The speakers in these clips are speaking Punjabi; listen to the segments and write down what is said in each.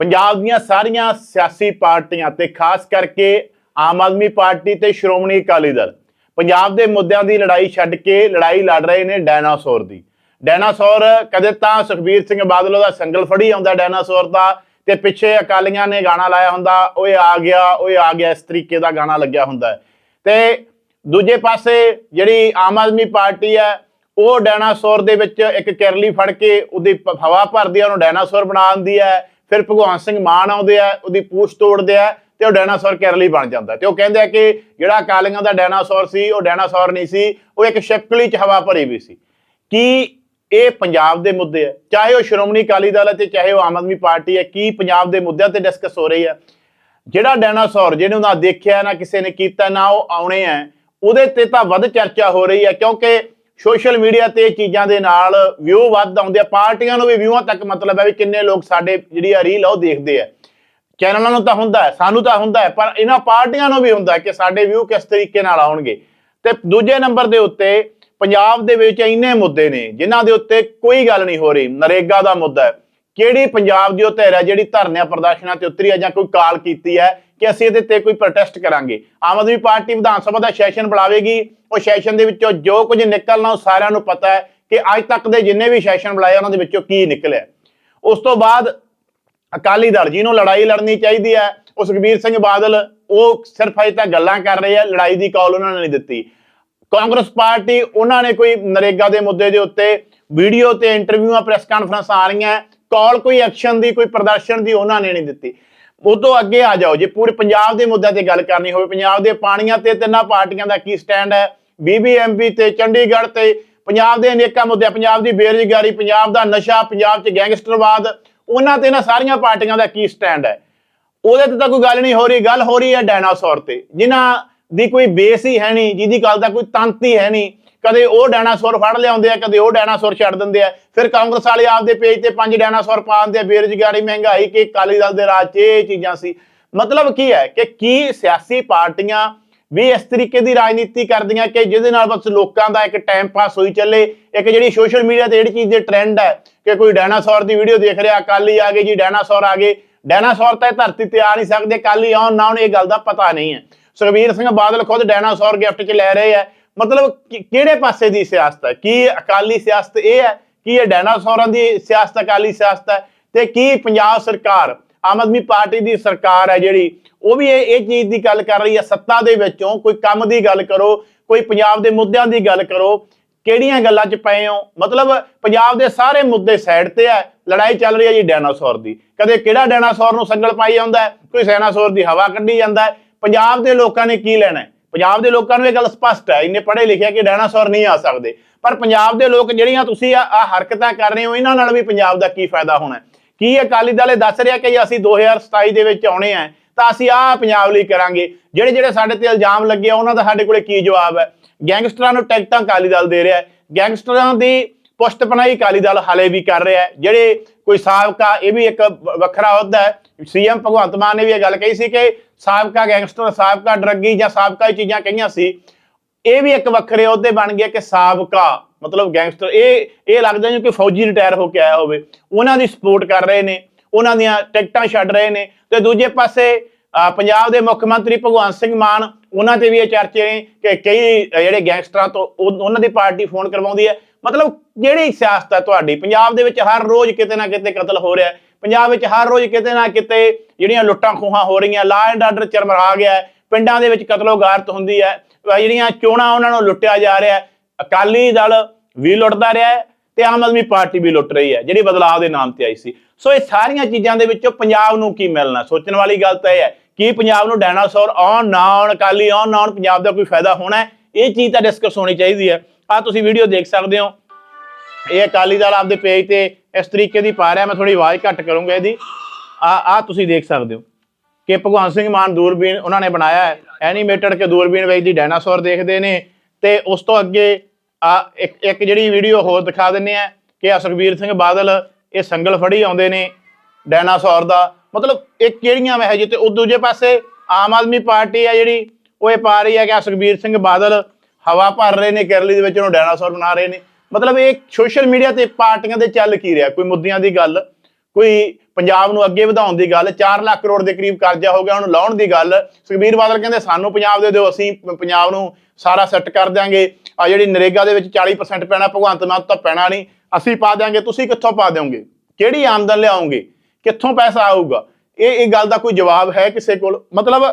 ਪੰਜਾਬ ਦੀਆਂ ਸਾਰੀਆਂ ਸਿਆਸੀ ਪਾਰਟੀਆਂ ਤੇ ਖਾਸ ਕਰਕੇ ਆਮ ਆਦਮੀ ਪਾਰਟੀ ਤੇ ਸ਼੍ਰੋਮਣੀ ਅਕਾਲੀ ਦਲ, ਪੰਜਾਬ ਦੇ ਮੁੱਦਿਆਂ ਦੀ ਲੜਾਈ ਛੱਡ ਕੇ ਲੜਾਈ ਲੜ ਰਹੇ ਨੇ ਡਾਇਨਾਸੌਰ ਦੀ ਡਾਇਨਾਸੌਰ ਕਦੇ ਤਾਂ ਸੁਖਬੀਰ ਸਿੰਘ ਬਾਦਲ ਦਾ ਸੰਗਲ ਫੜੀ ਆਉਂਦਾ ਡਾਇਨਾਸੌਰ ਦਾ ਤੇ ਪਿੱਛੇ ਅਕਾਲੀਆਂ ਨੇ ਗਾਣਾ ਲਾਇਆ ਹੁੰਦਾ, ਓਏ ਆ ਗਿਆ, ਓਏ ਆ ਗਿਆ, ਇਸ ਤਰੀਕੇ ਦਾ ਗਾਣਾ ਲੱਗਿਆ ਹੁੰਦਾ ਹੈ। ਤੇ ਦੂਜੇ ਪਾਸੇ ਜਿਹੜੀ ਆਮ ਆਦਮੀ ਪਾਰਟੀ ਹੈ, ਉਹ ਡਾਇਨਾਸੌਰ ਦੇ ਵਿੱਚ ਇੱਕ ਕਿਰਲੀ ਫੜ ਕੇ ਉਹਦੀ ਹਵਾ ਭਰਦੀ ਹੈ, ਉਹਨੂੰ ਡਾਇਨਾਸੌਰ ਬਣਾ ਦਿੰਦੀ ਹੈ ਫਿਰ ਭਗਵਾਨ ਸਿੰਘ ਮਾਨ ਆਉਂਦੇ ਆ, ਉਹਦੀ ਪੂਛ ਤੋੜਦੇ ਆ ਤੇ ਉਹ ਡਾਇਨਾਸੌਰ ਕਿਰਲੀ ਬਣ ਜਾਂਦਾ ਤੇ ਉਹ ਕਹਿੰਦੇ ਆ ਕਿ ਜਿਹੜਾ ਅਕਾਲੀਆਂ ਦਾ ਡਾਇਨਾਸੌਰ ਸੀ, ਉਹ ਡਾਇਨਾਸੌਰ ਨਹੀਂ ਸੀ, ਉਹ ਇੱਕ ਸ਼ਕਲੀ 'ਚ ਹਵਾ ਭਰੀ ਵੀ ਸੀ। ਕੀ ਇਹ ਪੰਜਾਬ ਦੇ ਮੁੱਦੇ ਆ? ਚਾਹੇ ਉਹ ਸ਼੍ਰੋਮਣੀ ਅਕਾਲੀ ਦਲ ਹੈ ਤੇ ਚਾਹੇ ਉਹ ਆਮ ਆਦਮੀ ਪਾਰਟੀ ਹੈ, ਕੀ ਪੰਜਾਬ ਦੇ ਮੁੱਦਿਆਂ ਤੇ ਡਿਸਕਸ ਹੋ ਰਹੀ ਹੈ? ਜਿਹੜਾ ਡਾਇਨਾਸੌਰ ਜਿਹਨੇ ਉਹਨਾਂ ਦੇਖਿਆ, ਨਾ ਕਿਸੇ ਨੇ ਕੀਤਾ, ਨਾ ਉਹ ਆਉਣੇ ਆ, ਉਹਦੇ ਤੇ ਤਾਂ ਵੱਧ ਚਰਚਾ ਹੋ ਰਹੀ ਹੈ, ਕਿਉਂਕਿ ਸੋਸ਼ਲ ਮੀਡੀਆ ਤੇ ਇਹ ਚੀਜ਼ਾਂ ਦੇ ਨਾਲ ਵਿਊ ਵੱਧ ਆਉਂਦੇ ਆ। ਪਾਰਟੀਆਂ ਨੂੰ ਵੀ ਵਿਊਆਂ ਤੱਕ ਮਤਲਬ ਹੈ ਵੀ ਕਿੰਨੇ ਲੋਕ ਸਾਡੇ ਜਿਹੜੀ ਆ ਰੀਲ ਆ ਉਹ ਦੇਖਦੇ ਆ। ਚੈਨਲਾਂ ਨੂੰ ਤਾਂ ਹੁੰਦਾ ਸਾਨੂੰ ਤਾਂ ਹੁੰਦਾ ਪਰ ਇਹਨਾਂ ਪਾਰਟੀਆਂ ਨੂੰ ਵੀ ਹੁੰਦਾ ਕਿ ਸਾਡੇ ਵਿਊ ਕਿਸ ਤਰੀਕੇ ਨਾਲ ਆਉਣਗੇ। ਤੇ ਦੂਜੇ ਨੰਬਰ ਦੇ ਉੱਤੇ ਪੰਜਾਬ ਦੇ ਵਿੱਚ ਇੰਨੇ ਮੁੱਦੇ ਨੇ, ਜਿਨ੍ਹਾਂ ਦੇ ਉੱਤੇ ਕੋਈ ਗੱਲ ਨਹੀਂ ਹੋ ਰਹੀ, ਨਰੇਗਾ ਦਾ ਮੁੱਦਾ ਹੈ। ਕਿਹੜੀ ਪੰਜਾਬ ਦੀ ਉਹ ਧਿਰ ਹੈ ਜਿਹੜੀ ਧਰਨਿਆਂ ਪ੍ਰਦਰਸ਼ਨਾਂ ਤੇ ਉਤਰੀ ਹੈ ਜਾਂ ਕੋਈ ਕਾਲ ਕੀਤੀ ਹੈ ਕਿ ਅਸੀਂ ਇਹਦੇ ਤੇ ਕੋਈ ਪ੍ਰੋਟੈਸਟ ਕਰਾਂਗੇ? ਆਮ ਆਦਮੀ ਪਾਰਟੀ ਵਿਧਾਨ ਸਭਾ ਦਾ ਸੈਸ਼ਨ ਬੁਲਾਵੇਗੀ, ਉਹ ਸੈਸ਼ਨ ਦੇ ਵਿੱਚੋਂ ਜੋ ਕੁਝ ਨਿਕਲਣਾ ਉਹ ਸਾਰਿਆਂ ਨੂੰ ਪਤਾ ਹੈ ਕਿ ਅੱਜ ਤੱਕ ਦੇ ਜਿੰਨੇ ਵੀ ਸੈਸ਼ਨ ਬੁਲਾਏ ਉਹਨਾਂ ਦੇ ਵਿੱਚੋਂ ਕੀ ਨਿਕਲਿਆ। ਉਸ ਤੋਂ ਬਾਅਦ ਅਕਾਲੀ ਦਲ, ਜਿਹਨੂੰ ਲੜਾਈ ਲੜਨੀ ਚਾਹੀਦੀ ਹੈ, ਉਹ ਸੁਖਬੀਰ ਸਿੰਘ ਬਾਦਲ, ਉਹ ਸਿਰਫ ਅਜੇ ਤਾਂ ਗੱਲਾਂ ਕਰ ਰਹੇ ਆ, ਲੜਾਈ ਦੀ ਕਾਲ ਉਹਨਾਂ ਨੇ ਨਹੀਂ ਦਿੱਤੀ। ਕਾਂਗਰਸ ਪਾਰਟੀ, ਉਹਨਾਂ ਨੇ ਕੋਈ ਨਰੇਗਾ ਦੇ ਮੁੱਦੇ ਦੇ ਉੱਤੇ ਵੀਡੀਓ ਤੇ ਇੰਟਰਵਿਊਆਂ ਪ੍ਰੈਸ ਕਾਨਫਰੰਸ ਆ ਰਹੀਆਂ ਕਾਲ ਕੋਈ ਐਕਸ਼ਨ ਦੀ, ਕੋਈ ਪ੍ਰਦਰਸ਼ਨ ਦੀ ਉਹਨਾਂ ਨੇ ਨਹੀਂ ਦਿੱਤੀ। ਉਹ ਤੋਂ ਅੱਗੇ ਆ ਜਾਓ, ਜੇ ਪੂਰੇ ਪੰਜਾਬ ਦੇ ਮੁੱਦਿਆਂ ਤੇ ਗੱਲ ਕਰਨੀ ਹੋਵੇ, ਪੰਜਾਬ ਦੇ ਪਾਣੀਆਂ ਤੇ ਤਿੰਨਾਂ ਪਾਰਟੀਆਂ ਦਾ ਕੀ ਸਟੈਂਡ ਹੈ? ਬੀਬੀਐਮਪੀ ਤੇ ਚੰਡੀਗੜ੍ਹ ਤੇ ਪੰਜਾਬ ਦੇ ਅਨੇਕਾਂ ਮੁੱਦੇ ਪੰਜਾਬ ਦੀ ਬੇਰੁਜ਼ਗਾਰੀ, ਪੰਜਾਬ ਦਾ ਨਸ਼ਾ, ਪੰਜਾਬ 'ਚ ਗੈਂਗਸਟਰਵਾਦ, ਉਹਨਾਂ ਤੇ ਨਾ ਸਾਰੀਆਂ ਪਾਰਟੀਆਂ ਦਾ ਕੀ ਸਟੈਂਡ ਹੈ? ਉਹਦੇ ਤੇ ਤਾਂ ਕੋਈ ਗੱਲ ਨਹੀਂ ਹੋ ਰਹੀ, ਗੱਲ ਹੋ ਰਹੀ ਹੈ ਡਾਇਨਾਸੌਰ ਤੇ, ਜਿਨ੍ਹਾਂ ਦੀ ਕੋਈ ਬੇਸ ਹੀ ਹੈ ਨਹੀਂ, ਜਿਹਦੀ ਗੱਲ ਦਾ ਕੋਈ ਤੰਤ ਹੀ ਹੈ ਨਹੀਂ। ਕਦੇ ਉਹ ਡਾਇਨਾਸੌਰ ਫੜ ਲਿਆਉਂਦੇ ਆ, ਕਦੇ ਉਹ ਡਾਇਨਾਸੌਰ ਛੱਡ ਦਿੰਦੇ ਆ। ਫਿਰ ਕਾਂਗਰਸ ਵਾਲੇ ਆਪਦੇ ਪੇਜ ਤੇ ਪੰਜ ਡਾਇਨਾਸੌਰ ਪਾ ਦਿੰਦੇ ਆ, ਬੇਰੁਜ਼ਗਾਰੀ, ਮਹਿੰਗਾਈ ਕਿ ਅਕਾਲੀ ਦਲ ਦੇ ਰਾਜ 'ਚ ਇਹ ਚੀਜ਼ਾਂ ਸੀ। ਮਤਲਬ ਕੀ ਹੈ ਕਿ ਕੀ ਸਿਆਸੀ ਪਾਰਟੀਆਂ ਵੀ ਇਸ ਤਰੀਕੇ ਦੀ ਰਾਜਨੀਤੀ ਕਰਦੀਆਂ ਕਿ ਜਿਹਦੇ ਨਾਲ ਬਸ ਲੋਕਾਂ ਦਾ ਇੱਕ ਟਾਈਮ ਪਾਸ ਹੋਈ ਚੱਲੇ। ਇੱਕ ਜਿਹੜੀ ਸੋਸ਼ਲ ਮੀਡੀਆ ਤੇ ਜਿਹੜੀ ਚੀਜ਼ ਦੇ ਟ੍ਰੈਂਡ ਹੈ ਕਿ ਕੋਈ ਡਾਇਨਾਸੌਰ ਦੀ ਵੀਡੀਓ ਦੇਖ ਰਿਹਾ, ਅਕਾਲੀ ਆ ਗਏ ਜੀ, ਡਾਇਨਾਸੌਰ ਆ ਗਏ। ਡਾਇਨਾਸੌਰ ਤਾਂ ਇਹ ਧਰਤੀ ਤੇ ਆ ਨਹੀਂ ਸਕਦੇ, ਅਕਾਲੀ ਆਉਣ ਨਾ ਆਉਣ, ਇਹ ਗੱਲ ਦਾ ਪਤਾ ਨਹੀਂ ਹੈ। ਸੁਖਬੀਰ ਸਿੰਘ ਬਾਦਲ ਖੁਦ ਡਾਇਨਾਸੌਰ ਗਿਫਟ 'ਚ ਲੈ ਰਹੇ ਆ ਮਤਲਬ ਕਿਹੜੇ ਪਾਸੇ ਦੀ ਸਿਆਸਤ ਹੈ? ਕੀ ਅਕਾਲੀ ਸਿਆਸਤ ਇਹ ਹੈ? ਕੀ ਇਹ ਡਾਇਨਾਸੌਰਾਂ ਦੀ ਸਿਆਸਤ, ਅਕਾਲੀ ਸਿਆਸਤ ਹੈ? ਤੇ ਕੀ ਪੰਜਾਬ ਸਰਕਾਰ, ਆਮ ਆਦਮੀ ਪਾਰਟੀ ਦੀ ਸਰਕਾਰ ਹੈ ਜਿਹੜੀ? ਉਹ ਵੀ ਇਹ ਇਹ ਚੀਜ਼ ਦੀ ਗੱਲ ਕਰ ਰਹੀ ਹੈ ਸੱਤਾ ਦੇ ਵਿੱਚੋਂ। ਕੋਈ ਕੰਮ ਦੀ ਗੱਲ ਕਰੋ, ਕੋਈ ਪੰਜਾਬ ਦੇ ਮੁੱਦਿਆਂ ਦੀ ਗੱਲ ਕਰੋ, ਕਿਹੜੀਆਂ ਗੱਲਾਂ 'ਚ ਪਏ ਹੋ? ਮਤਲਬ ਪੰਜਾਬ ਦੇ ਸਾਰੇ ਮੁੱਦੇ ਸਾਈਡ ਤੇ ਹੈ, ਲੜਾਈ ਚੱਲ ਰਹੀ ਹੈ ਜੀ ਡਾਇਨਾਸੌਰ ਦੀ। ਕਦੇ ਕਿਹੜਾ ਡਾਇਨਾਸੌਰ ਨੂੰ ਸੰਗਲ ਪਾਈ ਜਾਂਦਾ ਕੋਈ ਸੈਨਾਸੌਰ ਦੀ ਹਵਾ ਕੱਢੀ ਜਾਂਦਾ ਪੰਜਾਬ ਦੇ ਲੋਕਾਂ ਨੇ ਕੀ ਲੈਣਾ ਪੰਜਾਬ ਦੇ ਲੋਕਾਂ ਨੂੰ ਇਹ ਗੱਲ ਸਪਸ਼ਟ ਹੈ, ਇੰਨੇ ਪੜ੍ਹੇ ਲਿਖਿਆ ਕਿ ਡਾਇਨਾਸੌਰ ਨਹੀਂ ਆ ਸਕਦੇ। ਪਰ ਪੰਜਾਬ ਦੇ ਲੋਕ ਜਿਹੜੀਆਂ ਤੁਸੀਂ ਆ ਹਰਕਤਾਂ ਕਰ ਰਹੇ ਹੋ, ਇਹਨਾਂ ਨਾਲ ਵੀ ਪੰਜਾਬ ਦਾ ਕੀ ਫਾਇਦਾ ਹੋਣਾ ਕੀ ਅਕਾਲੀ ਦਲ ਇਹ ਦੱਸ ਰਿਹਾ ਕਿ ਅਸੀਂ 2027 ਦੇ ਵਿੱਚ ਆਉਣੇ ਆ, ਤਾਂ ਅਸੀਂ ਆਹ ਪੰਜਾਬ ਲਈ ਕਰਾਂਗੇ। ਜਿਹੜੇ ਜਿਹੜੇ ਸਾਡੇ ਤੇ ਇਲਜ਼ਾਮ ਲੱਗੇ ਆ, ਉਹਨਾਂ ਦਾ ਸਾਡੇ ਕੋਲੇ ਕੀ ਜਵਾਬ ਹੈ? ਗੈਂਗਸਟਰਾਂ ਨੂੰ ਟਿਕਟਾਂ ਅਕਾਲੀ ਦਲ ਦੇ ਰਿਹਾ ਹੈ। ਗੈਂਗਸਟਰਾਂ ਦੀ ਪੁਸ਼ਤ ਪਨਾਈ ਅਕਾਲੀ ਦਲ ਹਾਲੇ ਵੀ ਕਰ ਰਿਹਾ ਜਿਹੜੇ ਕੋਈ ਸਾਬਕਾ ਇਹ ਵੀ ਇੱਕ ਵੱਖਰਾ ਅਹੁਦਾ ਹੈ। ਸੀਐਮ ਭਗਵੰਤ ਮਾਨ ਨੇ ਵੀ ਇਹ ਗੱਲ ਕਹੀ ਸੀ ਕਿ ਸਾਬਕਾ ਗੈਂਗਸਟਰ ਸਾਬਕਾ ਡਰੱਗੀ ਜਾਂ ਸਾਬਕਾ ਹੀ ਚੀਜ਼ਾਂ ਕਹੀਆਂ ਸੀ। ਇਹ ਵੀ ਇੱਕ ਵੱਖਰੇ ਅਹੁਦੇ ਬਣ ਗਿਆ ਕਿ ਸਾਬਕਾ ਮਤਲਬ ਗੈਂਗਸਟਰ ਇਹ ਇਹ ਲੱਗਦਾ ਜਿਵੇਂ ਕਿ ਫੌਜੀ ਰਿਟਾਇਰ ਹੋ ਕੇ ਆਇਆ ਹੋਵੇ। ਉਹਨਾਂ ਦੀ ਸਪੋਰਟ ਕਰ ਰਹੇ ਨੇ ਉਹਨਾਂ ਦੀਆਂ ਟਿਕਟਾਂ ਛੱਡ ਰਹੇ ਨੇ। ਤੇ ਦੂਜੇ ਪਾਸੇ ਅਹ, ਪੰਜਾਬ ਦੇ ਮੁੱਖ ਮੰਤਰੀ ਭਗਵੰਤ ਸਿੰਘ ਮਾਨ ਉਹਨਾਂ ਤੇ ਵੀ ਇਹ ਚਰਚੇ ਨੇ ਕਿ ਕਈ ਜਿਹੜੇ ਗੈਂਗਸਟਰਾਂ ਤੋਂ ਉਹਨਾਂ ਦੀ ਪਾਰਟੀ ਫੋਨ ਕਰਵਾਉਂਦੀ ਹੈ। ਮਤਲਬ ਜਿਹੜੀ ਸਿਆਸਤ ਹੈ ਤੁਹਾਡੀ, ਪੰਜਾਬ ਦੇ ਵਿੱਚ ਹਰ ਰੋਜ਼ ਕਿਤੇ ਨਾ ਕਿਤੇ ਕਤਲ ਹੋ ਰਿਹਾ ਹੈ। ਪੰਜਾਬ ਵਿੱਚ ਹਰ ਰੋਜ਼ ਕਿਤੇ ਨਾ ਕਿਤੇ ਜਿਹੜੀਆਂ ਲੁੱਟਾਂ ਖੋਹਾਂ ਹੋ ਰਹੀਆਂ ਲਾ ਐਂਡ ਆਰਡਰ ਚਰਮਰਾ ਗਿਆ ਪਿੰਡਾਂ ਦੇ ਵਿੱਚ ਕਤਲੋਗਾਰਤ ਹੁੰਦੀ ਹੈ। ਜਿਹੜੀਆਂ ਚੋਣਾਂ ਉਹਨਾਂ ਨੂੰ ਲੁੱਟਿਆ ਜਾ ਰਿਹਾ ਹੈ। ਅਕਾਲੀ ਦਲ ਵੀ ਲੁੱਟਦਾ ਰਿਹਾ ਹੈ ਤੇ ਆਮ ਆਦਮੀ ਪਾਰਟੀ ਵੀ ਲੁੱਟ ਰਹੀ ਹੈ, ਜਿਹੜੀ ਬਦਲਾਅ ਦੇ ਨਾਮ ਤੇ ਆਈ ਸੀ। ਸੋ ਇਹ ਸਾਰੀਆਂ ਚੀਜ਼ਾਂ ਦੇ ਵਿੱਚੋਂ ਪੰਜਾਬ ਨੂੰ ਕੀ ਮਿਲਣਾ? ਸੋਚਣ ਵਾਲੀ ਗੱਲ ਤਾਂ ਇਹ ਹੈ ਕਿ ਪੰਜਾਬ ਨੂੰ ਡਾਇਨਾਸੌਰ ਆਉਣ ਨਾ ਆਉਣ, ਅਕਾਲੀ ਆਉਣ ਨਾ ਆਉਣ, ਪੰਜਾਬ ਦਾ ਕੋਈ ਫਾਇਦਾ ਹੋਣਾ ਇਹ ਚੀਜ਼ ਤਾਂ ਡਿਸਕਸ ਹੋਣੀ ਚਾਹੀਦੀ ਹੈ। ਆ ਤੁਸੀਂ ਵੀਡੀਓ ਦੇਖ ਸਕਦੇ ਹੋ। ਇਹ ਅਕਾਲੀ ਦਲ ਆਪਦੇ ਪੇਜ ਤੇ ਇਸ ਤਰੀਕੇ ਦੀ ਪਾ ਰਿਹਾ, ਮੈਂ ਥੋੜੀ ਆਵਾਜ਼ ਘੱਟ ਕਰੂੰਗਾ ਇਹਦੀ। ਆ ਆ ਤੁਸੀਂ ਦੇਖ ਸਕਦੇ ਹੋ ਕਿ ਭਗਵਾਨ ਸਿੰਘ ਮਾਨ ਦੂਰਬੀਨ ਉਹਨਾਂ ਨੇ ਬਣਾਇਆ ਹੈ। ਐਨੀਮੇਟਡ ਕੇ ਦੂਰਬੀਨ ਵਿੱਚ ਦੀ ਡਾਇਨਾਸੌਰ ਦੇਖਦੇ ਨੇ। ਤੇ ਉਸ ਤੋਂ ਅੱਗੇ, ਆ, ਇੱਕ ਇੱਕ ਜਿਹੜੀ ਵੀਡੀਓ ਹੋਰ ਦਿਖਾ ਦਿੰਨੇ ਆ ਕਿ ਆ ਸੁਖਬੀਰ ਸਿੰਘ ਬਾਦਲ ਇਹ ਸੰਗਲ ਫੜੀ ਆਉਂਦੇ ਨੇ ਡਾਇਨਾਸੌਰ ਦਾ। ਮਤਲਬ ਇਹ ਕਿਹੜੀਆਂ ਵਹਿ ਜੀ ਤੇ ਉਹ ਦੂਜੇ ਪਾਸੇ ਆਮ ਆਦਮੀ ਪਾਰਟੀ ਆ ਜਿਹੜੀ, ਉਹ ਇਹ ਪਾ ਰਹੀ ਹੈ ਕਿ ਆ ਸੁਖਬੀਰ ਸਿੰਘ ਬਾਦਲ ਹਵਾ ਭਰ ਰਹੇ ਨੇ, ਕੇਰਲੀ ਦੇ ਵਿੱਚ ਉਹਨੂੰ ਡਾਇਨਾਸੌਰ ਬਣਾ ਰਹੇ ਨੇ। ਮਤਲਬ ਇਹ ਸੋਸ਼ਲ ਮੀਡੀਆ ਤੇ ਪਾਰਟੀਆਂ ਦੇ ਚੱਲ ਕੀ ਰਿਹਾ? ਕੋਈ ਮੁੱਦਿਆਂ ਦੀ ਗੱਲ, ਕੋਈ ਪੰਜਾਬ ਨੂੰ ਅੱਗੇ ਵਧਾਉਣ ਦੀ ਗੱਲ 4 ਲੱਖ ਕਰੋੜ ਦੇ ਕਰੀਬ ਕਰਜ਼ਾ ਹੋ ਗਿਆ, ਉਹਨੂੰ ਲਾਉਣ ਦੀ ਗੱਲ। ਸੁਖਬੀਰ ਬਾਦਲ ਕਹਿੰਦੇ, ਸਾਨੂੰ ਪੰਜਾਬ ਦੇ ਦਿਓ, ਅਸੀਂ ਪੰਜਾਬ ਨੂੰ ਸਾਰਾ ਸੈੱਟ ਕਰ ਦਿਆਂਗੇ। ਆ ਜਿਹੜੀ ਨਰੇਗਾ ਦੇ ਵਿੱਚ 40% ਪੈਣਾ, ਭਗਵੰਤ ਮਾਨ ਤਾਂ ਪੈਣਾ ਨਹੀਂ। ਅਸੀਂ ਪਾ ਦਿਆਂਗੇ, ਤੁਸੀਂ ਕਿੱਥੋਂ ਪਾ ਦਿਓਗੇ? ਕਿਹੜੀ ਆਮਦਨ ਲਿਆਓਗੇ? ਕਿੱਥੋਂ ਪੈਸਾ ਆਊਗਾ? ਇਹ ਇਹ ਗੱਲ ਦਾ ਕੋਈ ਜਵਾਬ ਹੈ ਕਿਸੇ ਕੋਲ? ਮਤਲਬ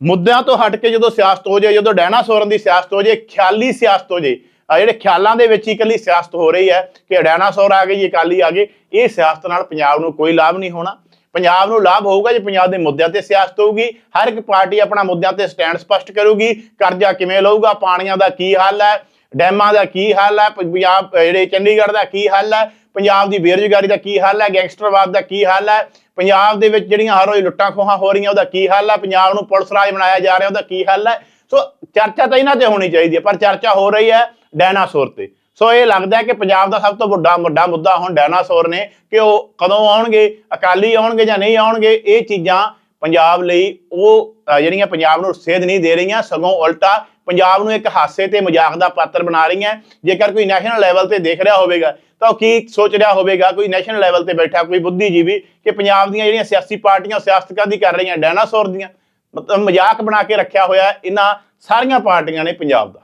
ਮੁੱਦਿਆਂ ਤੋਂ ਹਟ ਕੇ ਜਦੋਂ ਸਿਆਸਤ ਹੋ ਜਾਏ, ਜਦੋਂ ਡਾਇਨਾਸੌਰਾਂ ਦੀ ਸਿਆਸਤ ਹੋ ਜਾਏ, ਖਿਆਲੀ ਸਿਆਸਤ ਹੋ ਜਾਏ ਜਿਹੜੇ ਖਿਆਲਾਂ ਦੇ ਵਿੱਚ ਹੀ ਇਕੱਲੀ ਸਿਆਸਤ ਹੋ ਰਹੀ ਹੈ ਕਿ ਡਾਇਨਾਸੌਰ ਆ ਗਈ ਜੀ, ਅਕਾਲੀ ਆ ਗਏ, ਇਹ ਸਿਆਸਤ ਨਾਲ ਪੰਜਾਬ ਨੂੰ ਕੋਈ ਲਾਭ ਨਹੀਂ ਹੋਣਾ। ਪੰਜਾਬ ਨੂੰ ਲਾਭ ਹੋਊਗਾ ਜੇ ਪੰਜਾਬ ਦੇ ਮੁੱਦਿਆਂ ਤੇ ਸਿਆਸਤ ਹੋਊਗੀ, ਹਰ ਇੱਕ ਪਾਰਟੀ ਆਪਣਾ ਮੁੱਦਿਆਂ ਤੇ ਸਟੈਂਡ ਸਪਸ਼ਟ ਕਰੂਗੀ, ਕਰਜ਼ਾ ਕਿਵੇਂ ਲਊਗਾ, ਪਾਣੀਆਂ ਦਾ ਕੀ ਹੱਲ ਹੈ, ਡੈਮਾਂ ਦਾ ਕੀ ਹੱਲ ਹੈ, ਪੰਜਾਬ ਜਿਹੜੇ ਚੰਡੀਗੜ੍ਹ ਦਾ ਕੀ ਹੱਲ ਹੈ, ਪੰਜਾਬ ਦੀ ਬੇਰੁਜ਼ਗਾਰੀ ਦਾ ਕੀ ਹੱਲ ਹੈ, ਗੈਂਗਸਟਰਵਾਦ ਦਾ ਕੀ ਹੱਲ ਹੈ, ਪੰਜਾਬ ਦੇ ਵਿੱਚ ਜਿਹੜੀਆਂ ਹਰ ਰੋਜ਼ ਲੁੱਟਾਂ ਖੋਹਾਂ ਹੋ ਰਹੀਆਂ, ਉਹਦਾ ਕੀ ਹੱਲ ਹੈ, ਪੰਜਾਬ ਨੂੰ ਪੁਲਿਸ ਰਾਜ ਬਣਾਇਆ ਜਾ ਰਿਹਾ, ਉਹਦਾ ਕੀ ਹੱਲ ਹੈ। ਸੋ ਚਰਚਾ ਤਾਂ ਇਹਨਾਂ ਤੇ ਹੋਣੀ ਚਾਹੀਦੀ ਹੈ, ਪਰ ਚਰਚਾ ਹੋ ਰਹੀ ਹੈ ਡਾਇਨਾਸੌਰ ਤੇ। ਸੋ ਇਹ ਲੱਗਦਾ ਕਿ ਪੰਜਾਬ ਦਾ ਸਭ ਤੋਂ ਵੱਡਾ ਵੱਡਾ ਮੁੱਦਾ ਹੁਣ ਡਾਇਨਾਸੌਰ ਨੇ ਕਿ ਉਹ ਕਦੋਂ ਆਉਣਗੇ, ਅਕਾਲੀ ਆਉਣਗੇ ਜਾਂ ਨਹੀਂ ਆਉਣਗੇ, ਇਹ ਚੀਜ਼ਾਂ ਪੰਜਾਬ ਲਈ ਉਹ ਜਿਹੜੀਆਂ ਪੰਜਾਬ ਨੂੰ ਸੇਧ ਨਹੀਂ ਦੇ ਰਹੀਆਂ, ਸਗੋਂ ਉਲਟਾ ਪੰਜਾਬ ਨੂੰ ਇੱਕ ਹਾਸੇ ਤੇ ਮਜ਼ਾਕ ਦਾ ਪਾਤਰ ਬਣਾ ਰਹੀਆਂ। ਜੇਕਰ ਕੋਈ ਨੈਸ਼ਨਲ ਲੈਵਲ ਤੇ ਦੇਖ ਰਿਹਾ ਹੋਵੇਗਾ, ਤਾਂ ਉਹ ਕੀ ਸੋਚ ਰਿਹਾ ਹੋਵੇਗਾ? ਕੋਈ ਨੈਸ਼ਨਲ ਲੈਵਲ ਤੇ ਬੈਠਾ, ਕੋਈ ਬੁੱਧੀਜੀਵੀ ਕਿ ਪੰਜਾਬ ਦੀਆਂ ਜਿਹੜੀਆਂ ਸਿਆਸੀ ਪਾਰਟੀਆਂ ਸਿਆਸਤ ਕਾਦੀ ਕਰ ਰਹੀਆਂ ਡਾਇਨਾਸੌਰ ਦੀਆਂ। ਮਤਲਬ ਮਜ਼ਾਕ ਬਣਾ ਕੇ ਰੱਖਿਆ ਹੋਇਆ ਇਹਨਾਂ ਸਾਰੀਆਂ ਪਾਰਟੀਆਂ ਨੇ ਪੰਜਾਬ ਦਾ।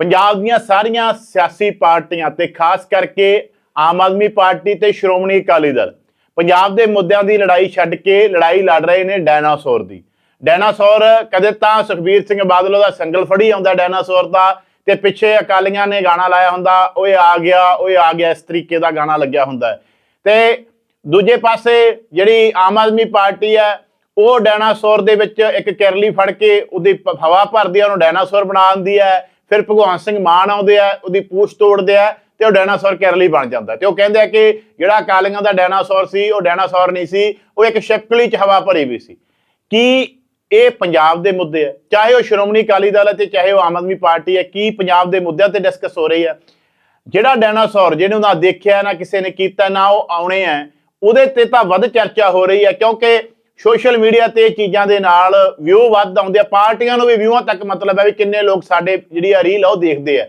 ਪੰਜਾਬ ਦੀਆਂ ਸਾਰੀਆਂ ਸਿਆਸੀ ਪਾਰਟੀਆਂ ਤੇ ਖਾਸ ਕਰਕੇ ਆਮ ਆਦਮੀ ਪਾਰਟੀ ਤੇ ਸ਼੍ਰੋਮਣੀ ਅਕਾਲੀ ਦਲ, ਪੰਜਾਬ ਦੇ ਮੁੱਦਿਆਂ ਦੀ ਲੜਾਈ ਛੱਡ ਕੇ ਲੜਾਈ ਲੜ ਰਹੇ ਨੇ ਡਾਇਨਾਸੌਰ ਦੀ ਡਾਇਨਾਸੌਰ ਕਦੇ ਤਾਂ ਸੁਖਬੀਰ ਸਿੰਘ ਬਾਦਲ ਉਹਦਾ ਸੰਗਲ ਫੜੀ ਆਉਂਦਾ ਡਾਇਨਾਸੌਰ ਦਾ ਤੇ ਪਿੱਛੇ ਅਕਾਲੀਆਂ ਨੇ ਗਾਣਾ ਲਾਇਆ ਹੁੰਦਾ, ਓਏ ਆ ਗਿਆ, ਓਏ ਆ ਗਿਆ, ਇਸ ਤਰੀਕੇ ਦਾ ਗਾਣਾ ਲੱਗਿਆ ਹੁੰਦਾ ਹੈ। ਤੇ ਦੂਜੇ ਪਾਸੇ ਜਿਹੜੀ ਆਮ ਆਦਮੀ ਪਾਰਟੀ ਹੈ, ਉਹ ਡਾਇਨਾਸੌਰ ਦੇ ਵਿੱਚ ਇੱਕ ਕਿਰਲੀ ਫੜ ਕੇ ਉਹਦੀ ਹਵਾ ਭਰਦੀ ਆ ਉਹਨੂੰ ਡਾਇਨਾਸੌਰ ਬਣਾ ਦਿੰਦੀ ਹੈ ਫਿਰ ਭਗਵਾਨ ਸਿੰਘ ਮਾਨ ਆਉਂਦੇ ਆ, ਉਹਦੀ ਪੂਛ ਤੋੜਦੇ ਆ ਤੇ ਉਹ ਡਾਇਨਾਸੌਰ ਕੇਰਲੀ ਬਣ ਜਾਂਦਾ ਤੇ ਉਹ ਕਹਿੰਦੇ ਆ ਕਿ ਜਿਹੜਾ ਅਕਾਲੀਆਂ ਦਾ ਡਾਇਨਾਸੌਰ ਸੀ, ਉਹ ਡਾਇਨਾਸੌਰ ਨਹੀਂ ਸੀ, ਉਹ ਇੱਕ ਸ਼ਕਲੀ ਚ ਹਵਾ ਭਰੀ ਵੀ ਸੀ। ਕੀ ਇਹ ਪੰਜਾਬ ਦੇ ਮੁੱਦੇ ਆ? ਚਾਹੇ ਉਹ ਸ਼੍ਰੋਮਣੀ ਅਕਾਲੀ ਦਲ ਹੈ ਤੇ ਚਾਹੇ ਉਹ ਆਮ ਆਦਮੀ ਪਾਰਟੀ ਹੈ, ਕੀ ਪੰਜਾਬ ਦੇ ਮੁੱਦਿਆਂ ਤੇ ਡਿਸਕਸ ਹੋ ਰਹੀ ਹੈ ਜਿਹੜਾ ਡਾਇਨਾਸੌਰ ਜਿਹਨੂੰ ਨਾ ਦੇਖਿਆ, ਨਾ ਕਿਸੇ ਨੇ ਕੀਤਾ, ਨਾ ਉਹ ਆਉਣੇ ਆ, ਉਹਦੇ ਤੇ ਤਾਂ ਵੱਧ ਚਰਚਾ ਹੋ ਰਹੀ ਹੈ ਕਿਉਂਕਿ ਸੋਸ਼ਲ ਮੀਡੀਆ ਤੇ ਇਹ ਚੀਜ਼ਾਂ ਦੇ ਨਾਲ ਵਿਊ ਵੱਧ ਆਉਂਦੇ ਆ। ਪਾਰਟੀਆਂ ਨੂੰ ਵੀ ਵਿਊਆਂ ਤੱਕ ਮਤਲਬ ਹੈ ਵੀ ਕਿੰਨੇ ਲੋਕ ਸਾਡੇ ਜਿਹੜੀ ਆ ਰੀਲ ਆ ਉਹ ਦੇਖਦੇ ਆ।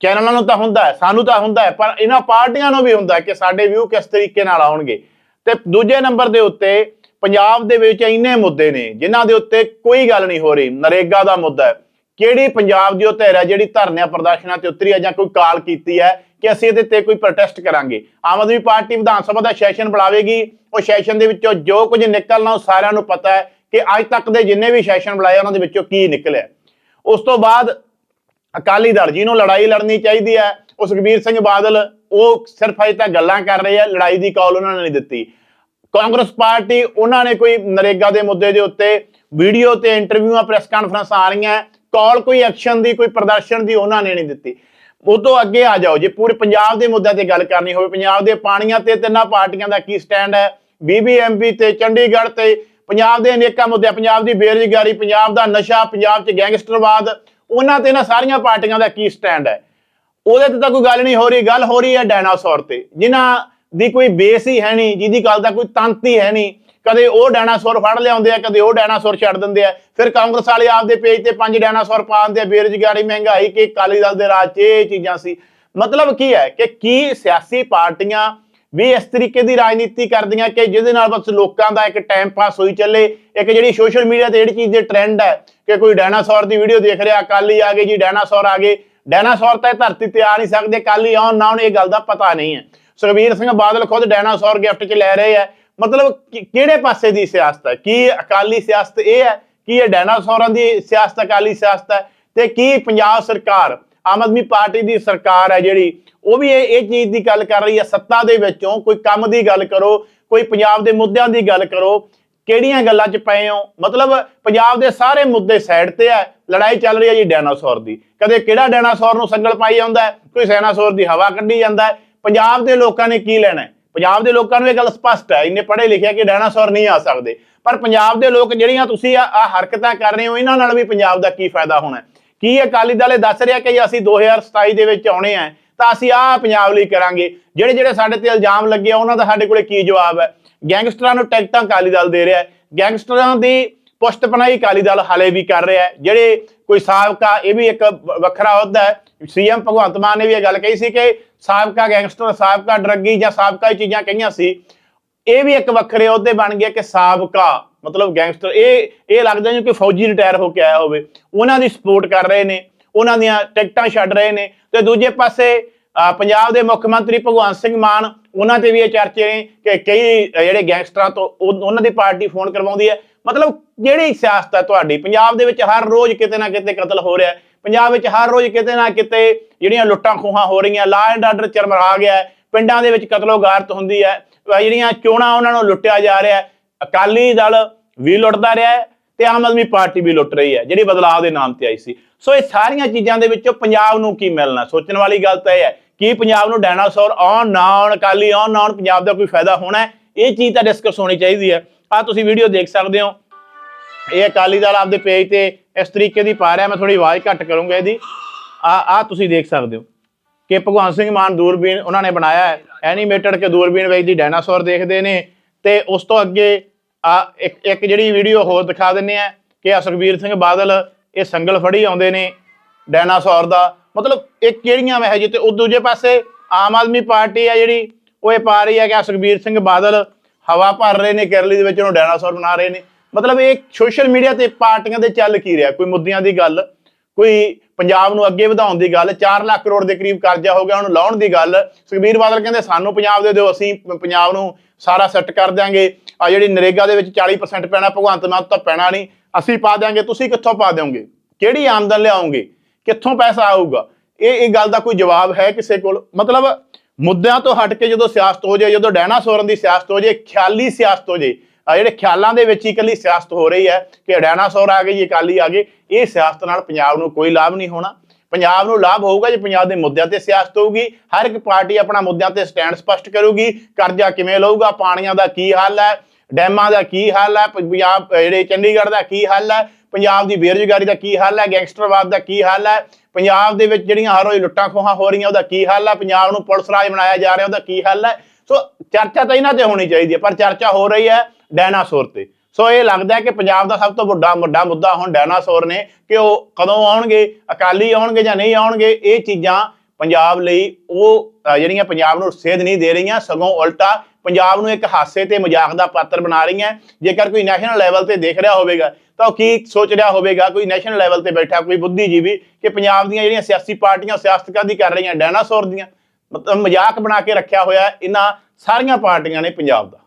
ਚੈਨਲਾਂ ਨੂੰ ਤਾਂ ਹੁੰਦਾ ਹੈ, ਸਾਨੂੰ ਤਾਂ ਹੁੰਦਾ ਹੈ, ਪਰ ਇਹਨਾਂ ਪਾਰਟੀਆਂ ਨੂੰ ਵੀ ਹੁੰਦਾ ਕਿ ਸਾਡੇ ਵਿਊ ਕਿਸ ਤਰੀਕੇ ਨਾਲ ਆਉਣਗੇ। ਤੇ ਦੂਜੇ ਨੰਬਰ ਦੇ ਉੱਤੇ ਪੰਜਾਬ ਦੇ ਵਿੱਚ ਇੰਨੇ ਮੁੱਦੇ ਨੇ, ਜਿਨ੍ਹਾਂ ਦੇ ਉੱਤੇ ਕੋਈ ਗੱਲ ਨਹੀਂ ਹੋ ਰਹੀ। ਨਰੇਗਾ ਦਾ ਮੁੱਦਾ ਹੈ। ਕਿਹੜੀ ਪੰਜਾਬ ਦੀ ਉਹ ਧਿਰ ਹੈ ਜਿਹੜੀ ਧਰਨਿਆਂ ਪ੍ਰਦਰਸ਼ਨਾਂ ਤੇ ਉਤਰੀ ਹੈ ਜਾਂ ਕੋਈ ਕਾਲ ਕੀਤੀ ਹੈ? ਕਿ ਅਸੀਂ ਇਹਦੇ ਤੇ ਕੋਈ ਪ੍ਰੋਟੈਸਟ ਕਰਾਂਗੇ। ਆਮ ਆਦਮੀ ਪਾਰਟੀ ਵਿਧਾਨ ਸਭਾ ਦਾ ਸੈਸ਼ਨ ਬੁਲਾਵੇਗੀ। ਉਹ ਸੈਸ਼ਨ ਦੇ ਵਿੱਚੋਂ ਜੋ ਕੁਝ ਨਿਕਲਣਾ ਉਹ ਸਾਰਿਆਂ ਨੂੰ ਪਤਾ ਹੈ ਕਿ ਅੱਜ ਤੱਕ ਦੇ ਜਿੰਨੇ ਵੀ ਸੈਸ਼ਨ ਬੁਲਾਏ ਉਹਨਾਂ ਦੇ ਵਿੱਚੋਂ ਕੀ ਨਿਕਲਿਆ। ਉਸ ਤੋਂ ਬਾਅਦ ਅਕਾਲੀ ਦਲ ਜਿਹਨੂੰ ਲੜਾਈ ਲੜਨੀ ਚਾਹੀਦੀ ਹੈ, ਉਹ ਸੁਖਬੀਰ ਸਿੰਘ ਬਾਦਲ, ਉਹ ਸਿਰਫ ਅਜੇ ਤੱਕ ਗੱਲਾਂ ਕਰ ਰਹੇ ਆ, ਲੜਾਈ ਦੀ ਕਾਲ ਉਹਨਾਂ ਨੇ ਨਹੀਂ ਦਿੱਤੀ। ਕਾਂਗਰਸ ਪਾਰਟੀ, ਉਹਨਾਂ ਨੇ ਕੋਈ ਨਰੇਗਾ ਦੇ ਮੁੱਦੇ ਦੇ ਉੱਤੇ ਵੀਡੀਓ ਤੇ ਇੰਟਰਵਿਊਆਂ ਪ੍ਰੈਸ ਕਾਨਫਰੰਸ ਆ ਰਹੀਆਂ ਕਾਲ ਕੋਈ ਐਕਸ਼ਨ ਦੀ, ਕੋਈ ਪ੍ਰਦਰਸ਼ਨ ਦੀ ਉਹਨਾਂ ਨੇ ਨਹੀਂ ਦਿੱਤੀ। ਉਹ ਤੋਂ ਅੱਗੇ ਆ ਜਾਓ, ਜੇ ਪੂਰੇ ਪੰਜਾਬ ਦੇ ਮੁੱਦਿਆਂ ਤੇ ਗੱਲ ਕਰਨੀ ਹੋਵੇ, ਪੰਜਾਬ ਦੇ ਪਾਣੀਆਂ ਤੇ ਤਿੰਨਾਂ ਪਾਰਟੀਆਂ ਦਾ ਕੀ ਸਟੈਂਡ ਹੈ? ਬੀਬੀਐਮਬੀ ਤੇ ਚੰਡੀਗੜ੍ਹ ਤੇ ਪੰਜਾਬ ਦੇ ਅਨੇਕਾਂ ਮੁੱਦੇ ਪੰਜਾਬ ਦੀ ਬੇਰੁਜ਼ਗਾਰੀ, ਪੰਜਾਬ ਦਾ ਨਸ਼ਾ, ਪੰਜਾਬ 'ਚ ਗੈਂਗਸਟਰਵਾਦ, ਉਹਨਾਂ ਤੇ ਨਾ ਸਾਰੀਆਂ ਪਾਰਟੀਆਂ ਦਾ ਕੀ ਸਟੈਂਡ ਹੈ? ਉਹਦੇ ਤੇ ਤਾਂ ਕੋਈ ਗੱਲ ਨਹੀਂ ਹੋ ਰਹੀ, ਗੱਲ ਹੋ ਰਹੀ ਹੈ ਡਾਇਨਾਸੌਰ ਤੇ, ਜਿਨ੍ਹਾਂ ਦੀ ਕੋਈ ਬੇਸ ਹੀ ਹੈ ਨਹੀਂ, ਜਿਹਦੀ ਗੱਲ ਦਾ ਕੋਈ ਤੰਤ ਹੀ ਹੈ ਨਹੀਂ ਕਦੇ ਉਹ ਡਾਇਨਾਸੌਰ ਫੜ ਲਿਆਉਂਦੇ ਆ, ਕਦੇ ਉਹ ਡਾਇਨਾਸੌਰ ਛੱਡ ਦਿੰਦੇ ਆ। ਫਿਰ ਕਾਂਗਰਸ ਵਾਲੇ ਆਪਦੇ ਪੇਜ ਤੇ ਪੰਜ ਡਾਇਨਾਸੌਰ ਪਾ ਦਿੰਦੇ ਆ, ਬੇਰੁਜ਼ਗਾਰੀ, ਮਹਿੰਗਾਈ ਕਿ ਅਕਾਲੀ ਦਲ ਦੇ ਰਾਜ 'ਚ ਇਹ ਚੀਜ਼ਾਂ ਸੀ। ਮਤਲਬ ਕੀ ਹੈ ਕਿ ਕੀ ਸਿਆਸੀ ਪਾਰਟੀਆਂ ਵੀ ਇਸ ਤਰੀਕੇ ਦੀ ਰਾਜਨੀਤੀ ਕਰਦੀਆਂ ਕਿ ਜਿਹਦੇ ਨਾਲ ਬਸ ਲੋਕਾਂ ਦਾ ਇੱਕ ਟਾਈਮ ਪਾਸ ਹੋਈ ਚੱਲੇ। ਇੱਕ ਜਿਹੜੀ ਸੋਸ਼ਲ ਮੀਡੀਆ ਤੇ ਜਿਹੜੀ ਚੀਜ਼ ਦੇ ਟ੍ਰੈਂਡ ਹੈ ਕਿ ਕੋਈ ਡਾਇਨਾਸੌਰ ਦੀ ਵੀਡੀਓ ਦੇਖ ਰਿਹਾ, ਅਕਾਲੀ ਆ ਗਏ ਜੀ, ਡਾਇਨਾਸੌਰ ਆ ਗਏ। ਡਾਇਨਾਸੌਰ ਤਾਂ ਇਹ ਧਰਤੀ ਤੇ ਆ ਨਹੀਂ ਸਕਦੇ, ਅਕਾਲੀ ਆਉਣ ਨਾ ਆਉਣ, ਇਹ ਗੱਲ ਦਾ ਪਤਾ ਨਹੀਂ ਹੈ। ਸੁਖਬੀਰ ਸਿੰਘ ਬਾਦਲ ਖੁਦ ਡਾਇਨਾਸੌਰ ਗਿਫਟ 'ਚ ਲੈ ਰਹੇ ਆ। ਮਤਲਬ ਕਿਹੜੇ ਪਾਸੇ ਦੀ ਸਿਆਸਤ ਹੈ? ਕੀ ਅਕਾਲੀ ਸਿਆਸਤ ਇਹ ਹੈ? ਕੀ ਇਹ ਡਾਇਨਾਸੌਰਾਂ ਦੀ ਸਿਆਸਤ, ਅਕਾਲੀ ਸਿਆਸਤ ਹੈ? ਤੇ ਕੀ ਪੰਜਾਬ ਸਰਕਾਰ, ਆਮ ਆਦਮੀ ਪਾਰਟੀ ਦੀ ਸਰਕਾਰ ਹੈ ਜਿਹੜੀ? ਉਹ ਵੀ ਇਹ ਇਹ ਚੀਜ਼ ਦੀ ਗੱਲ ਕਰ ਰਹੀ ਹੈ ਸੱਤਾ ਦੇ ਵਿੱਚੋਂ। ਕੋਈ ਕੰਮ ਦੀ ਗੱਲ ਕਰੋ, ਕੋਈ ਪੰਜਾਬ ਦੇ ਮੁੱਦਿਆਂ ਦੀ ਗੱਲ ਕਰੋ। ਕਿਹੜੀਆਂ ਗੱਲਾਂ 'ਚ ਪਏ ਹੋ? ਮਤਲਬ ਪੰਜਾਬ ਦੇ ਸਾਰੇ ਮੁੱਦੇ ਸਾਈਡ ਤੇ ਹੈ। ਲੜਾਈ ਚੱਲ ਰਹੀ ਹੈ ਜੀ ਡਾਇਨਾਸੌਰ ਦੀ। ਕਦੇ ਕਿਹੜਾ ਡਾਇਨਾਸੌਰ ਨੂੰ ਸੰਗਲ ਪਾਈ ਜਾਂਦਾ ਹੈ? ਕੋਈ ਸੈਨਾਸੌਰ ਦੀ ਹਵਾ ਕੱਢੀ ਜਾਂਦਾ ਹੈ। ਪੰਜਾਬ ਦੇ ਲੋਕਾਂ ਨੇ ਕੀ ਲੈਣਾ ਪੰਜਾਬ ਦੇ ਲੋਕਾਂ ਨੂੰ ਇਹ ਗੱਲ ਸਪਸ਼ਟ ਹੈ, ਇੰਨੇ ਪੜ੍ਹੇ ਲਿਖਿਆ ਕਿ ਡਾਇਨਾਸੌਰ ਨਹੀਂ ਆ ਸਕਦੇ। ਪਰ ਪੰਜਾਬ ਦੇ ਲੋਕ ਜਿਹੜੀਆਂ ਤੁਸੀਂ ਆ ਆਹ ਹਰਕਤਾਂ ਕਰ ਰਹੇ ਹੋ, ਇਹਨਾਂ ਨਾਲ ਵੀ ਪੰਜਾਬ ਦਾ ਕੀ ਫਾਇਦਾ ਹੋਣਾ ਕੀ ਅਕਾਲੀ ਦਲ ਇਹ ਦੱਸ ਰਿਹਾ ਕਿ ਅਸੀਂ 2027 ਦੇ ਵਿੱਚ ਆਉਣੇ ਆ, ਤਾਂ ਅਸੀਂ ਆਹ ਪੰਜਾਬ ਲਈ ਕਰਾਂਗੇ। ਜਿਹੜੇ ਜਿਹੜੇ ਸਾਡੇ ਤੇ ਇਲਜ਼ਾਮ ਲੱਗੇ ਆ, ਉਹਨਾਂ ਦਾ ਸਾਡੇ ਕੋਲੇ ਕੀ ਜਵਾਬ ਹੈ? ਗੈਂਗਸਟਰਾਂ ਨੂੰ ਟਿਕਟਾਂ ਅਕਾਲੀ ਦਲ ਦੇ ਰਿਹਾ ਹੈ। ਗੈਂਗਸਟਰਾਂ ਦੀ ਪੁਸ਼ਤਪਨਾਈ ਅਕਾਲੀ ਦਲ ਹਾਲੇ ਵੀ ਕਰ ਰਿਹਾ ਹੈ। ਜਿਹੜੇ ਕੋਈ ਸਾਬਕਾ, ਇਹ ਵੀ ਇੱਕ ਵ- ਵੱਖਰਾ ਅਹੁਦਾ ਹੈ। ਸੀਐਮ ਭਗਵੰਤ ਮਾਨ ਨੇ ਵੀ ਇਹ ਗੱਲ ਕਹੀ ਸੀ ਕਿ ਸਾਬਕਾ ਗੈਂਗਸਟਰ, ਸਾਬਕਾ ਡਰੱਗੀ ਜਾਂ ਸਾਬਕਾ ਹੀ ਚੀਜ਼ਾਂ ਕਹੀਆਂ ਸੀ। ਇਹ ਵੀ ਇੱਕ ਵੱਖਰੇ ਅਹੁਦੇ ਬਣ ਗਿਆ ਕਿ ਸਾਬਕਾ, ਮਤਲਬ ਗੈਂਗਸਟਰ, ਇਹ ਇਹ ਲੱਗਦਾ ਜਿਵੇਂ ਕਿ ਫੌਜੀ ਰਿਟਾਇਰ ਹੋ ਕੇ ਆਇਆ ਹੋਵੇ। ਉਹਨਾਂ ਦੀ ਸਪੋਰਟ ਕਰ ਰਹੇ ਨੇ, ਉਹਨਾਂ ਦੀਆਂ ਟਿਕਟਾਂ ਛੱਡ ਰਹੇ ਨੇ। ਤੇ ਦੂਜੇ ਪਾਸੇ ਪੰਜਾਬ ਦੇ ਮੁੱਖ ਮੰਤਰੀ ਭਗਵੰਤ ਸਿੰਘ ਮਾਨ, ਉਹਨਾਂ ਤੇ ਵੀ ਇਹ ਚਰਚੇ ਨੇ ਕਿ ਕਈ ਜਿਹੜੇ ਗੈਂਗਸਟਰਾਂ ਤੋਂ, ਉਹ- ਉਹਨਾਂ ਦੀ ਪਾਰਟੀ ਫੋਨ ਕਰਵਾਉਂਦੀ ਹੈ। ਮਤਲਬ ਜਿਹੜੀ ਸਿਆਸਤ ਹੈ ਤੁਹਾਡੀ, ਪੰਜਾਬ ਦੇ ਵਿੱਚ ਹਰ ਰੋਜ਼ ਕਿਤੇ ਨਾ ਕਿਤੇ ਕਤਲ ਹੋ ਰਿਹਾ ਹੈ। ਪੰਜਾਬ ਵਿੱਚ ਹਰ ਰੋਜ਼ ਕਿਤੇ ਨਾ ਕਿਤੇ ਜਿਹੜੀਆਂ ਲੁੱਟਾਂ ਖੋਹਾਂ ਹੋ ਰਹੀਆਂ ਲਾ ਐਂਡ ਆਰਡਰ ਚਰਮਰਾ ਗਿਆ ਹੈ। ਪਿੰਡਾਂ ਦੇ ਵਿੱਚ ਕਤਲੋਗਾਰਤ ਹੁੰਦੀ ਹੈ। ਜਿਹੜੀਆਂ ਚੋਣਾਂ ਉਹਨਾਂ ਨੂੰ ਲੁੱਟਿਆ ਜਾ ਰਿਹਾ ਹੈ। ਅਕਾਲੀ ਦਲ ਵੀ ਲੁੱਟਦਾ ਰਿਹਾ ਹੈ ਤੇ ਆਮ ਆਦਮੀ ਪਾਰਟੀ ਵੀ ਲੁੱਟ ਰਹੀ ਹੈ, ਜਿਹੜੀ ਬਦਲਾਅ ਦੇ ਨਾਮ ਤੇ ਆਈ ਸੀ। ਸੋ ਇਹ ਸਾਰੀਆਂ ਚੀਜ਼ਾਂ ਦੇ ਵਿੱਚੋਂ ਪੰਜਾਬ ਨੂੰ ਕੀ ਮਿਲਣਾ? ਸੋਚਣ ਵਾਲੀ ਗੱਲ ਤਾਂ ਇਹ ਹੈ ਕਿ ਪੰਜਾਬ ਨੂੰ ਡਾਇਨਾਸੌਰ ਆਉਣ ਨਾ ਆਉਣ, ਅਕਾਲੀ ਆਉਣ ਨਾ ਆਉਣ, ਪੰਜਾਬ ਦਾ ਕੋਈ ਫਾਇਦਾ ਹੋਣਾ ਇਹ ਚੀਜ਼ ਤਾਂ ਡਿਸਕਸ ਹੋਣੀ ਚਾਹੀਦੀ ਹੈ। ਆ ਤੁਸੀਂ ਵੀਡੀਓ ਦੇਖ ਸਕਦੇ ਹੋ। ਇਹ ਅਕਾਲੀ ਦਲ ਆਪਦੇ ਪੇਜ ਤੇ ਇਸ ਤਰੀਕੇ ਦੀ ਪਾ ਰਿਹਾ, ਮੈਂ ਥੋੜੀ ਆਵਾਜ਼ ਘੱਟ ਕਰੂੰਗਾ ਇਹਦੀ। ਆ ਆ ਤੁਸੀਂ ਦੇਖ ਸਕਦੇ ਹੋ ਕਿ ਭਗਵਾਨ ਸਿੰਘ ਮਾਨ ਦੂਰਬੀਨ ਉਹਨਾਂ ਨੇ ਬਣਾਇਆ ਹੈ। ਐਨੀਮੇਟਡ ਕਿ ਦੂਰਬੀਨ ਵਿੱਚ ਦੀ ਡਾਇਨਾਸੌਰ ਦੇਖਦੇ ਨੇ ਤੇ ਉਸ ਤੋਂ ਅੱਗੇ ਆ, ਇੱਕ ਇੱਕ ਜਿਹੜੀ ਵੀਡੀਓ ਹੋਰ ਦਿਖਾ ਦਿੰਨੇ ਆ ਕਿ ਆ ਸੁਖਬੀਰ ਸਿੰਘ ਬਾਦਲ ਇਹ ਸੰਗਲ ਫੜੀ ਆਉਂਦੇ ਨੇ ਡਾਇਨਾਸੌਰ ਦਾ। ਮਤਲਬ ਇਹ ਕਿਹੜੀਆਂ ਵਹਿ ਜੀ ਤੇ ਉਹ ਦੂਜੇ ਪਾਸੇ ਆਮ ਆਦਮੀ ਪਾਰਟੀ ਆ ਜਿਹੜੀ, ਉਹ ਇਹ ਪਾ ਰਹੀ ਹੈ ਕਿ ਸੁਖਬੀਰ ਸਿੰਘ ਬਾਦਲ ਹਵਾ ਭਰ ਰਹੇ ਨੇ, ਕੇਰਲੀ ਦੇ ਵਿੱਚ ਉਹਨੂੰ ਡਾਇਨਾਸੌਰ ਬਣਾ ਰਹੇ ਨੇ। ਮਤਲਬ ਇਹ ਸੋਸ਼ਲ ਮੀਡੀਆ ਤੇ ਪਾਰਟੀਆਂ ਦੇ ਚੱਲ ਕੀ ਰਿਹਾ? ਕੋਈ ਮੁੱਦਿਆਂ ਦੀ ਗੱਲ, ਕੋਈ ਪੰਜਾਬ ਨੂੰ ਅੱਗੇ ਵਧਾਉਣ ਦੀ ਗੱਲ 4 ਲੱਖ ਕਰੋੜ ਦੇ ਕਰੀਬ ਕਰਜ਼ਾ ਹੋ ਗਿਆ ਉਹਨੂੰ ਲਾਉਣ ਦੀ ਗੱਲ। ਸੁਖਬੀਰ ਬਾਦਲ ਕਹਿੰਦੇ, ਸਾਨੂੰ ਪੰਜਾਬ ਦੇ ਦਿਓ, ਅਸੀਂ ਪੰਜਾਬ ਨੂੰ ਸਾਰਾ ਸੈੱਟ ਕਰ ਦਿਆਂਗੇ। ਆ ਜਿਹੜੀ ਨਰੇਗਾ ਦੇ ਵਿੱਚ 40% ਪੈਣਾ, ਭਗਵੰਤ ਮਾਨ ਤਾਂ ਪੈਣਾ ਨਹੀਂ। ਅਸੀਂ ਪਾ ਦਿਆਂਗੇ, ਤੁਸੀਂ ਕਿੱਥੋਂ ਪਾ ਦਿਓਗੇ? ਕਿਹੜੀ ਆਮਦਨ ਲਿਆਓਗੇ? ਕਿੱਥੋਂ ਪੈਸਾ ਆਊਗਾ? ਇਹ ਇਹ ਗੱਲ ਦਾ ਕੋਈ ਜਵਾਬ ਹੈ ਕਿਸੇ ਕੋਲ? ਮਤਲਬ ਮੁੱਦਿਆਂ ਤੋਂ ਹਟ ਕੇ ਜਦੋਂ ਸਿਆਸਤ ਹੋ ਜਾਏ, ਜਦੋਂ ਡਾਇਨਾਸੌਰਾਂ ਦੀ ਸਿਆਸਤ ਹੋ ਜਾਏ, ਖਿਆਲੀ ਸਿਆਸਤ ਹੋ ਜਾਏ ਆ ਜਿਹੜੇ ਖਿਆਲਾਂ ਦੇ ਵਿੱਚ ਹੀ ਇਕੱਲੀ ਸਿਆਸਤ ਹੋ ਰਹੀ ਹੈ ਕਿ ਡਾਇਨਾਸੌਰ ਆ ਗਏ ਜੀ, ਅਕਾਲੀ ਆ ਗਏ, ਇਹ ਸਿਆਸਤ ਨਾਲ ਪੰਜਾਬ ਨੂੰ ਕੋਈ ਲਾਭ ਨਹੀਂ ਹੋਣਾ। ਪੰਜਾਬ ਨੂੰ ਲਾਭ ਹੋਊਗਾ ਜੇ ਪੰਜਾਬ ਦੇ ਮੁੱਦਿਆਂ ਤੇ ਸਿਆਸਤ ਹੋਊਗੀ, ਹਰ ਇੱਕ ਪਾਰਟੀ ਆਪਣਾ ਮੁੱਦਿਆਂ ਤੇ ਸਟੈਂਡ ਸਪਸ਼ਟ ਕਰੂਗੀ, ਕਰਜ਼ਾ ਕਿਵੇਂ ਲਊਗਾ, ਪਾਣੀਆਂ ਦਾ ਕੀ ਹੱਲ ਹੈ, ਡੈਮਾਂ ਦਾ ਕੀ ਹੱਲ ਹੈ ਪੰਜਾਬ ਜਿਹੜੇ ਚੰਡੀਗੜ੍ਹ ਦਾ ਕੀ ਹੱਲ ਹੈ ਪੰਜਾਬ ਦੀ ਬੇਰੁਜ਼ਗਾਰੀ ਦਾ ਕੀ ਹੱਲ ਹੈ, ਗੈਂਗਸਟਰਵਾਦ ਦਾ ਕੀ ਹੱਲ ਹੈ, ਪੰਜਾਬ ਦੇ ਵਿੱਚ ਜਿਹੜੀਆਂ ਹਰ ਰੋਜ਼ ਲੁੱਟਾਂ ਖੋਹਾਂ ਹੋ ਰਹੀਆਂ, ਉਹਦਾ ਕੀ ਹੱਲ ਹੈ, ਪੰਜਾਬ ਨੂੰ ਪੁਲਿਸ ਰਾਜ ਬਣਾਇਆ ਜਾ ਰਿਹਾ, ਉਹਦਾ ਕੀ ਹੱਲ ਹੈ? ਸੋ ਚਰਚਾ ਤਾਂ ਇਹਨਾਂ ਤੇ ਹੋਣੀ ਚਾਹੀਦੀ ਹੈ, ਪਰ ਚਰਚਾ ਹੋ ਰਹੀ ਹੈ ਡਾਇਨਾਸੌਰ ਤੇ। ਸੋ ਇਹ ਲੱਗਦਾ ਹੈ ਕਿ ਪੰਜਾਬ ਦਾ ਸਭ ਤੋਂ ਵੱਡਾ ਵੱਡਾ ਮੁੱਦਾ ਹੁਣ ਡਾਇਨਾਸੌਰ ਨੇ ਕਿ ਉਹ ਕਦੋਂ ਆਉਣਗੇ, ਅਕਾਲੀ ਆਉਣਗੇ ਜਾਂ ਨਹੀਂ ਆਉਣਗੇ, ਇਹ ਚੀਜ਼ਾਂ ਪੰਜਾਬ ਲਈ ਉਹ ਜਿਹੜੀਆਂ ਪੰਜਾਬ ਨੂੰ ਸੇਧ ਨਹੀਂ ਦੇ ਰਹੀਆਂ, ਸਗੋਂ ਉਲਟਾ ਪੰਜਾਬ ਨੂੰ ਇੱਕ ਹਾਸੇ ਤੇ ਮਜ਼ਾਕ ਦਾ ਪਾਤਰ ਬਣਾ ਰਹੀਆਂ। ਜੇਕਰ ਕੋਈ ਨੈਸ਼ਨਲ ਲੈਵਲ ਤੇ ਦੇਖ ਰਿਹਾ ਹੋਵੇਗਾ, ਤਾਂ ਉਹ ਕੀ ਸੋਚ ਰਿਹਾ ਹੋਵੇਗਾ? ਕੋਈ ਨੈਸ਼ਨਲ ਲੈਵਲ ਤੇ ਬੈਠਾ, ਕੋਈ ਬੁੱਧੀਜੀਵੀ ਕਿ ਪੰਜਾਬ ਦੀਆਂ ਜਿਹੜੀਆਂ ਸਿਆਸੀ ਪਾਰਟੀਆਂ ਸਿਆਸਤ ਦੀ ਕਰ ਰਹੀਆਂ, ਡਾਇਨਾਸੌਰ ਦੀਆਂ, ਮਤਲਬ ਮਜ਼ਾਕ ਬਣਾ ਕੇ ਰੱਖਿਆ ਹੋਇਆ ਇਹਨਾਂ ਸਾਰੀਆਂ ਪਾਰਟੀਆਂ ਨੇ ਪੰਜਾਬ ਦਾ।